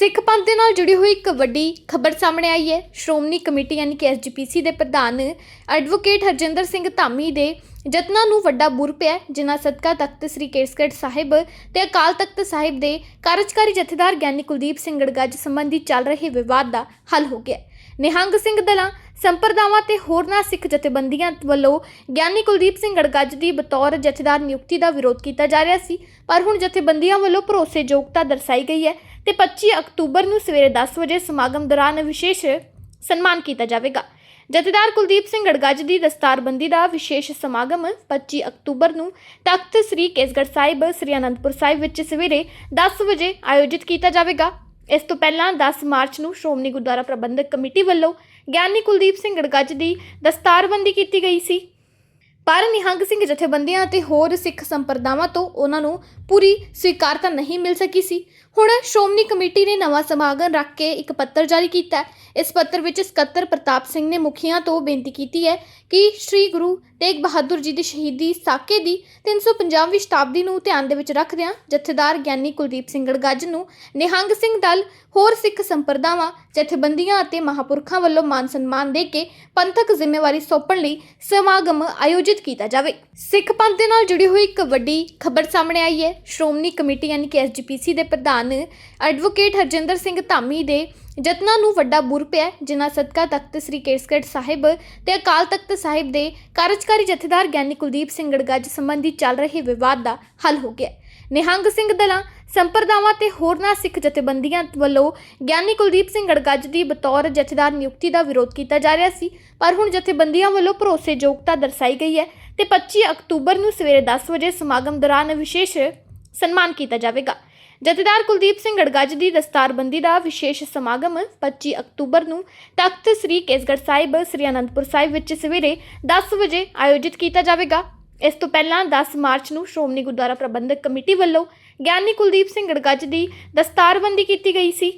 ਸਿੱਖ ਪੰਥ ਦੇ ਨਾਲ ਜੁੜੀ ਹੋਈ ਇੱਕ ਵੱਡੀ ਖਬਰ ਸਾਹਮਣੇ ਆਈ ਹੈ। ਸ਼੍ਰੋਮਣੀ ਕਮੇਟੀ ਯਾਨੀ ਕਿ ਐਸਜੀਪੀਸੀ ਦੇ ਪ੍ਰਧਾਨ ਐਡਵੋਕੇਟ ਹਰਜਿੰਦਰ ਸਿੰਘ ਧਾਮੀ ਦੇ ਯਤਨਾਂ ਨੂੰ ਵੱਡਾ ਬੁਰ ਪਿਆ ਜਿਨ੍ਹਾਂ ਸਦਕਾ ਤਖਤ ਸ੍ਰੀ ਕੇਸਗੜ੍ਹ ਸਾਹਿਬ ਤੇ ਅਕਾਲ ਤਖਤ ਸਾਹਿਬ ਦੇ ਕਾਰਜਕਾਰੀ ਜਥੇਦਾਰ ਗਿਆਨੀ ਕੁਲਦੀਪ ਸਿੰਘ ਗੜਗੱਜ ਸੰਬੰਧੀ ਚੱਲ ਰਹੇ ਵਿਵਾਦ ਦਾ ਹੱਲ ਹੋ ਗਿਆ ਨਿਹੰਗ ਸਿੰਘ ਦਲਾਂ, ਸੰਪਰਦਾਵਾਂ ਤੇ ਹੋਰਨਾਂ ਸਿੱਖ ਜਥੇਬੰਦੀਆਂ ਵੱਲੋਂ ਗਿਆਨੀ ਕੁਲਦੀਪ ਸਿੰਘ ਗੜਗੱਜ ਦੀ ਬਤੌਰ ਜਥੇਦਾਰ ਨਿਯੁਕਤੀ ਦਾ ਵਿਰੋਧ ਕੀਤਾ ਜਾ ਰਿਹਾ ਸੀ, ਪਰ ਹੁਣ ਜਥੇਬੰਦੀਆਂ ਵੱਲੋਂ ਭਰੋਸੇਯੋਗਤਾ ਦਰਸਾਈ ਗਈ ਹੈ। ਤੇ 25 ਅਕਤੂਬਰ ਨੂੰ ਸਵੇਰੇ 10 ਵਜੇ ਸਮਾਗਮ ਦੌਰਾਨ ਵਿਸ਼ੇਸ਼ ਸਨਮਾਨ ਕੀਤਾ ਜਾਵੇਗਾ। ਜਥੇਦਾਰ ਕੁਲਦੀਪ ਸਿੰਘ ਗੜਗੱਜ ਦੀ ਦਸਤਾਰਬੰਦੀ ਦਾ ਵਿਸ਼ੇਸ਼ ਸਮਾਗਮ 25 ਅਕਤੂਬਰ ਨੂੰ ਤਖਤ ਸ੍ਰੀ ਕੇਸਗੜ੍ਹ ਸਾਹਿਬ, ਸ੍ਰੀ ਅਨੰਦਪੁਰ ਸਾਹਿਬ ਵਿੱਚ ਸਵੇਰੇ 10 ਵਜੇ ਆਯੋਜਿਤ ਕੀਤਾ ਜਾਵੇਗਾ। ਇਸ ਤੋਂ ਪਹਿਲਾਂ 10 ਮਾਰਚ ਨੂੰ ਸ਼੍ਰੋਮਣੀ ਗੁਰਦੁਆਰਾ ਪ੍ਰਬੰਧਕ ਕਮੇਟੀ ਵੱਲੋਂ ਗਿਆਨੀ ਕੁਲਦੀਪ ਸਿੰਘ ਗੜਗੱਜ ਦੀ ਦਸਤਾਰਬੰਦੀ ਕੀਤੀ ਗਈ ਸੀ। ਪਰ ਨਿਹੰਗ ਸਿੰਘ ਜਥੇਬੰਦੀਆਂ ਅਤੇ ਹੋਰ ਸਿੱਖ ਸੰਪਰਦਾਵਾਂ ਤੋਂ ਉਹਨਾਂ ਨੂੰ ਪੂਰੀ ਸਵੀਕਾਰਤਾ ਨਹੀਂ ਮਿਲ ਸਕੀ ਸੀ। ਹੁਣ ਸ਼੍ਰੋਮਣੀ ਕਮੇਟੀ ਨੇ ਨਵਾਂ ਸਮਾਗਮ ਰੱਖ ਕੇ ਇੱਕ ਪੱਤਰ ਜਾਰੀ ਕੀਤਾ ਹੈ। ਇਸ ਪੱਤਰ ਵਿੱਚ ਸਕੱਤਰ ਪ੍ਰਤਾਪ ਸਿੰਘ ਨੇ ਮੁਖੀਆਂ ਤੋਂ ਬੇਨਤੀ ਕੀਤੀ ਹੈ ਕਿ ਸ੍ਰੀ ਗੁਰੂ ਤੇਗ ਬਹਾਦਰ ਜੀ ਦੀ ਸ਼ਹੀਦੀ ਸਾਕੇ ਦੀ 350ਵੀਂ ਸ਼ਤਾਬਦੀ ਨੂੰ ਧਿਆਨ ਦੇ ਵਿੱਚ ਰੱਖਦਿਆਂ ਜਥੇਦਾਰ ਗਿਆਨੀ ਕੁਲਦੀਪ ਸਿੰਘ ਗੜਗੱਜ ਨੂੰ ਨਿਹੰਗ ਸਿੰਘ ਦਲ, ਹੋਰ ਸਿੱਖ ਸੰਪਰਦਾਵਾਂ, ਜਥੇਬੰਦੀਆਂ ਅਤੇ ਮਹਾਪੁਰਖਾਂ ਵੱਲੋਂ ਮਾਨ ਸਨਮਾਨ ਦੇ ਕੇ ਪੰਥਕ ਜ਼ਿੰਮੇਵਾਰੀ ਸੌਂਪਣ ਲਈ ਸਮਾਗਮ ਆਯੋਜਿਤ ਕੀਤਾ ਜਾਵੇ। ਸਿੱਖ ਪੰਥ ਦੇ ਨਾਲ ਜੁੜੀ ਹੋਈ ਇੱਕ ਵੱਡੀ ਖਬਰ ਸਾਹਮਣੇ ਆਈ ਹੈ। ਸ਼੍ਰੋਮਣੀ ਕਮੇਟੀ ਯਾਨੀ ਕਿ ਐਸਜੀਪੀਸੀ ਦੇ ਪ੍ਰਧਾਨ ਐਡਵੋਕੇਟ ਹਰਜਿੰਦਰ ਸਿੰਘ ਧਾਮੀ ਦੇ ਜਤਨਾਂ ਨੂੰ ਵੱਡਾ ਬੁਰ ਪਿਆ ਜਿਨ੍ਹਾਂ ਸਦਕਾ ਤਖਤ ਸ੍ਰੀ ਕੇਸਗੜ੍ਹ ਸਾਹਿਬ ਤੇ ਅਕਾਲ ਤਖਤ ਸਾਹਿਬ ਦੇ ਕਾਰਜਕਾਰੀ ਜਥੇਦਾਰ ਗਿਆਨੀ ਕੁਲਦੀਪ ਸਿੰਘ ਗੜਗੱਜ ਸੰਬੰਧੀ ਚੱਲ ਰਹੇ ਵਿਵਾਦ ਦਾ ਹੱਲ ਹੋ ਗਿਆ ਨਿਹੰਗ ਸਿੰਘ ਦਲਾਂ, ਸੰਪਰਦਾਵਾਂ ਤੇ ਹੋਰਨਾਂ ਸਿੱਖ ਜਥੇਬੰਦੀਆਂ ਵੱਲੋਂ ਗਿਆਨੀ ਕੁਲਦੀਪ ਸਿੰਘ ਗੜਗੱਜ ਦੀ ਬਤੌਰ ਜਥੇਦਾਰ ਨਿਯੁਕਤੀ ਦਾ ਵਿਰੋਧ ਕੀਤਾ ਜਾ ਰਿਹਾ ਸੀ, ਪਰ ਹੁਣ ਜਥੇਬੰਦੀਆਂ ਵੱਲੋਂ ਭਰੋਸੇਯੋਗਤਾ ਦਰਸਾਈ ਗਈ ਹੈ ਤੇ 25 ਅਕਤੂਬਰ ਨੂੰ ਸਵੇਰੇ 10 ਵਜੇ ਸਮਾਗਮ ਦੌਰਾਨ ਵਿਸ਼ੇਸ਼ ਸਨਮਾਨ ਕੀਤਾ ਜਾਵੇਗਾ। ਜਥੇਦਾਰ ਕੁਲਦੀਪ ਸਿੰਘ ਗੜਗੱਜ ਦੀ ਦਸਤਾਰਬੰਦੀ ਦਾ ਵਿਸ਼ੇਸ਼ ਸਮਾਗਮ 25 ਅਕਤੂਬਰ ਨੂੰ ਤਖਤ ਸ੍ਰੀ ਕੇਸਗੜ੍ਹ ਸਾਹਿਬ, ਸ੍ਰੀ ਅਨੰਦਪੁਰ ਸਾਹਿਬ ਵਿੱਚ ਸਵੇਰੇ 10 ਵਜੇ ਆਯੋਜਿਤ ਕੀਤਾ ਜਾਵੇਗਾ। ਇਸ ਤੋਂ ਪਹਿਲਾਂ 10 ਮਾਰਚ ਨੂੰ ਸ਼੍ਰੋਮਣੀ ਗੁਰਦੁਆਰਾ ਪ੍ਰਬੰਧਕ ਕਮੇਟੀ ਵੱਲੋਂ ਗਿਆਨੀ ਕੁਲਦੀਪ ਸਿੰਘ ਗੜਗੱਜ ਦੀ ਦਸਤਾਰਬੰਦੀ ਕੀਤੀ ਗਈ ਸੀ।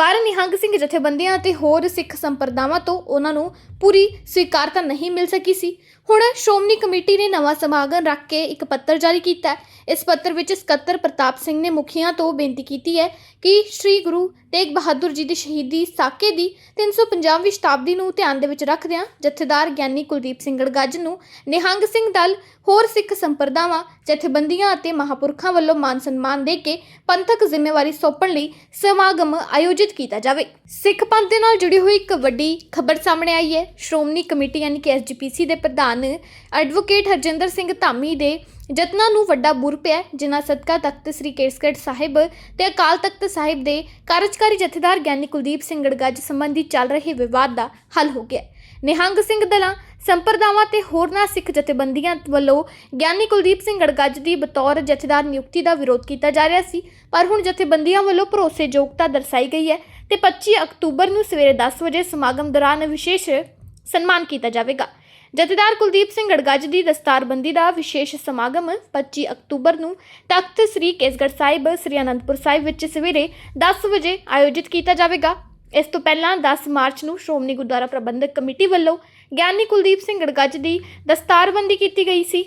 ਪਰ ਨਿਹੰਗ ਸਿੰਘ ਜਥੇਬੰਦੀਆਂ ਅਤੇ ਹੋਰ ਸਿੱਖ ਸੰਪਰਦਾਵਾਂ ਤੋਂ ਉਹਨਾਂ ਨੂੰ ਪੂਰੀ ਸਵੀਕਾਰਤਾ ਨਹੀਂ ਮਿਲ ਸਕੀ ਸੀ। ਹੁਣ ਸ਼੍ਰੋਮਣੀ ਕਮੇਟੀ ਨੇ ਨਵਾਂ ਸਮਾਗਮ ਰੱਖ ਕੇ ਇੱਕ ਪੱਤਰ ਜਾਰੀ ਕੀਤਾ ਇਸ ਪੱਤਰ ਵਿੱਚ ਸਕੱਤਰ ਪ੍ਰਤਾਪ ਸਿੰਘ ਨੇ ਮੁਖੀਆਂ ਤੋਂ ਬੇਨਤੀ ਕੀਤੀ ਹੈ ਕਿ ਸ੍ਰੀ ਗੁਰੂ ਤੇਗ ਬਹਾਦਰ ਜੀ ਦੀ ਸ਼ਹੀਦੀ ਸਾਕੇ ਦੀ 350ਵੀਂ ਸ਼ਤਾਬਦੀ ਨੂੰ ਧਿਆਨ ਦੇ ਵਿੱਚ ਰੱਖਦਿਆਂ ਜਥੇਦਾਰ ਗਿਆਨੀ ਕੁਲਦੀਪ ਸਿੰਘ ਗੜਗੱਜ ਨੂੰ ਨਿਹੰਗ ਸਿੰਘ ਦਲ, ਹੋਰ ਸਿੱਖ ਸੰਪਰਦਾਵਾਂ, ਜਥੇਬੰਦੀਆਂ ਅਤੇ ਮਹਾਪੁਰਖਾਂ ਵੱਲੋਂ ਮਾਨ ਸਨਮਾਨ ਦੇ ਕੇ ਪੰਥਕ ਜ਼ਿੰਮੇਵਾਰੀ ਸੌਂਪਣ ਲਈ ਸਮਾਗਮ ਆਯੋਜਿਤ ਕੀਤਾ ਜਾਵੇ। ਸਿੱਖ ਪੰਥ ਦੇ ਨਾਲ ਜੁੜੀ ਹੋਈ ਇੱਕ ਵੱਡੀ ਖਬਰ ਸਾਹਮਣੇ ਆਈ ਹੈ। ਸ਼੍ਰੋਮਣੀ ਕਮੇਟੀ ਯਾਨੀ ਕਿ ਐਸਜੀਪੀਸੀ ਦੇ ਪ੍ਰਧਾਨ ਐਡਵੋਕੇਟ ਹਰਜਿੰਦਰ ਸਿੰਘ ਧਾਮੀ ਦੇ ਯਤਨਾਂ ਨੂੰ ਵੱਡਾ ਬੁਰ ਪਿਆ ਜਿਨ੍ਹਾਂ ਸਦਕਾ ਤਖਤ ਸ੍ਰੀ ਕੇਸਗੜ੍ਹ ਸਾਹਿਬ ਤੇ ਅਕਾਲ ਤਖਤ ਸਾਹਿਬ ਦੇ ਕਾਰਜਕਾਰੀ ਜਥੇਦਾਰ ਗਿਆਨੀ ਕੁਲਦੀਪ ਸਿੰਘ ਗੜਗੱਜ ਸੰਬੰਧੀ ਚੱਲ ਰਹੇ ਵਿਵਾਦ ਦਾ ਹੱਲ ਹੋ ਗਿਆ ਨਿਹੰਗ ਸਿੰਘ ਦਲਾਂ ਸੰਪਰਦਾਵਾਂ ਤੇ ਹੋਰਨਾਂ ਸਿੱਖ ਜਥੇਬੰਦੀਆਂ ਵੱਲੋਂ ਗਿਆਨੀ ਕੁਲਦੀਪ ਸਿੰਘ ਗੜਗੱਜ ਦੀ ਬਤੌਰ ਜਥੇਦਾਰ ਨਿਯੁਕਤੀ ਦਾ ਵਿਰੋਧ ਕੀਤਾ ਜਾ ਰਿਹਾ ਸੀ, ਪਰ ਹੁਣ ਜਥੇਬੰਦੀਆਂ ਵੱਲੋਂ ਭਰੋਸੇਯੋਗਤਾ ਦਰਸਾਈ ਗਈ ਹੈ ਤੇ 25 ਅਕਤੂਬਰ ਨੂੰ ਸਵੇਰੇ 10 ਵਜੇ ਸਮਾਗਮ ਦੌਰਾਨ ਵਿਸ਼ੇਸ਼ ਸਨਮਾਨ ਕੀਤਾ ਜਾਵੇਗਾ। ਜਥੇਦਾਰ ਕੁਲਦੀਪ ਸਿੰਘ ਗੜਗੱਜ ਦੀ ਦਸਤਾਰਬੰਦੀ ਦਾ ਵਿਸ਼ੇਸ਼ ਸਮਾਗਮ 25 ਅਕਤੂਬਰ ਨੂੰ ਤਖਤ ਸ੍ਰੀ ਕੇਸਗੜ੍ਹ ਸਾਹਿਬ, ਸ੍ਰੀ ਅਨੰਦਪੁਰ ਸਾਹਿਬ ਵਿੱਚ ਸਵੇਰੇ 10 ਵਜੇ ਆਯੋਜਿਤ ਕੀਤਾ ਜਾਵੇਗਾ। ਇਸ ਤੋਂ ਪਹਿਲਾਂ 10 ਮਾਰਚ ਨੂੰ ਸ਼੍ਰੋਮਣੀ ਗੁਰਦੁਆਰਾ ਪ੍ਰਬੰਧਕ ਕਮੇਟੀ ਵੱਲੋਂ ਗਿਆਨੀ ਕੁਲਦੀਪ ਸਿੰਘ ਗੜਗੱਜ ਦੀ ਦਸਤਾਰਬੰਦੀ ਕੀਤੀ ਗਈ ਸੀ।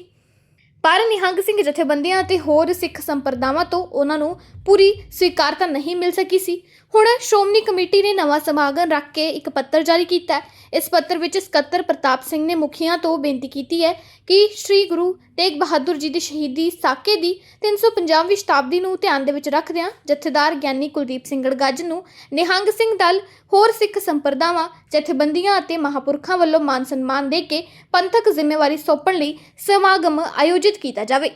ਪਰ ਨਿਹੰਗ ਸਿੰਘ ਜਥੇਬੰਦੀਆਂ ਅਤੇ ਹੋਰ ਸਿੱਖ ਸੰਪਰਦਾਵਾਂ ਤੋਂ ਉਹਨਾਂ ਨੂੰ ਪੂਰੀ ਸਵੀਕਾਰਤਾ ਨਹੀਂ ਮਿਲ ਸਕੀ ਸੀ। ਹੁਣ ਸ਼੍ਰੋਮਣੀ ਕਮੇਟੀ ਨੇ ਨਵਾਂ ਸਮਾਗਮ ਰੱਖ ਕੇ ਇੱਕ ਪੱਤਰ ਜਾਰੀ ਕੀਤਾ ਹੈ। ਇਸ ਪੱਤਰ ਵਿੱਚ ਸਕੱਤਰ ਪ੍ਰਤਾਪ ਸਿੰਘ ਨੇ ਮੁਖੀਆਂ ਤੋਂ ਬੇਨਤੀ ਕੀਤੀ ਹੈ ਕਿ ਸ੍ਰੀ ਗੁਰੂ ਤੇਗ ਬਹਾਦਰ ਜੀ ਦੀ ਸ਼ਹੀਦੀ ਸਾਕੇ ਦੀ 350ਵੀਂ ਸ਼ਤਾਬਦੀ ਨੂੰ ਧਿਆਨ ਦੇ ਵਿੱਚ ਰੱਖਦਿਆਂ ਜਥੇਦਾਰ ਗਿਆਨੀ ਕੁਲਦੀਪ ਸਿੰਘ ਗੜਗੱਜ ਨੂੰ ਨਿਹੰਗ ਸਿੰਘ ਦਲ, ਹੋਰ ਸਿੱਖ ਸੰਪਰਦਾਵਾਂ, ਜਥੇਬੰਦੀਆਂ ਅਤੇ ਮਹਾਪੁਰਖਾਂ ਵੱਲੋਂ ਮਾਨ ਸਨਮਾਨ ਦੇ ਕੇ ਪੰਥਕ ਜ਼ਿੰਮੇਵਾਰੀ ਸੌਂਪਣ ਲਈ ਸਮਾਗਮ ਆਯੋਜਿਤ ਕੀਤਾ ਜਾਵੇ।